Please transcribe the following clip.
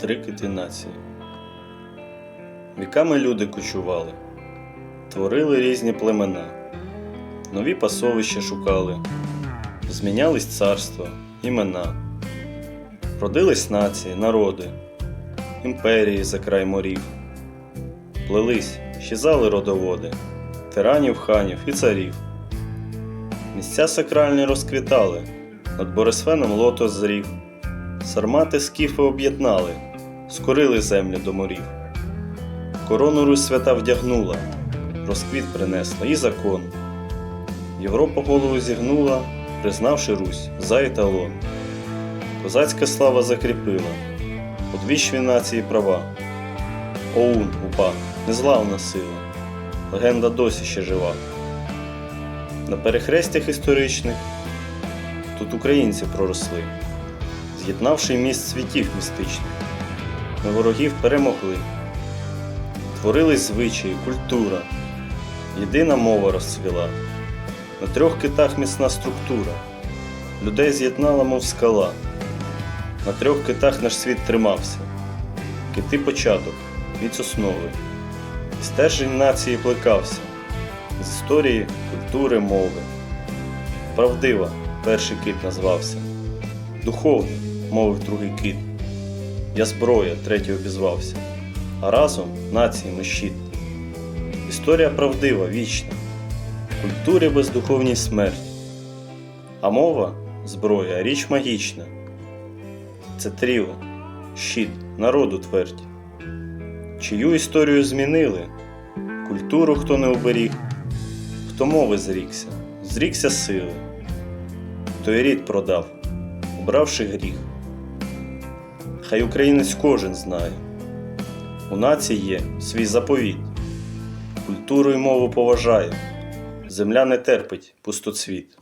Три кити нації. Віками люди кочували, творили різні племена, нові пасовища шукали, змінялись царства, імена, родились нації, народи, імперії за край морів, плелись, щезали родоводи, тиранів, ханів і царів. Місця сакральні розквітали, над Борисфеном лотос зрів. Сармати скіфи об'єднали, скорили землю до морів. Корону Русь свята вдягнула, розквіт принесла і закон. Європа голову зігнула, признавши Русь за еталон. Козацька слава закріпила, одвічні нації права. Оун, упа, незламна сила, легенда досі ще жива. На перехрестях історичних тут українці проросли з'єднавши міст світів містичних. Ми ворогів перемогли. Творились звичаї, культура, єдина мова розцвіла. На трьох китах міцна структура, людей з'єднала, мов скала. На трьох китах наш світ тримався. Кити початок, від основи. Стержень нації плекався з історії, культури, мови. Правдива, перший кит назвався. Духовний, мовив другий кит. Я зброя, третій обізвався. А разом нації ми щит. Історія правдива, вічна, культурі бездуховній смерть. А мова зброя, річ магічна. Це тріо, щит, народу твердь. Чию історію змінили, культуру хто не оберіг, хто мови зрікся, зрікся сили, той рід продав обравши гріх. Хай українець кожен знає, у нації є свій заповіт, культуру і мову поважає, земля не терпить пустоцвіт.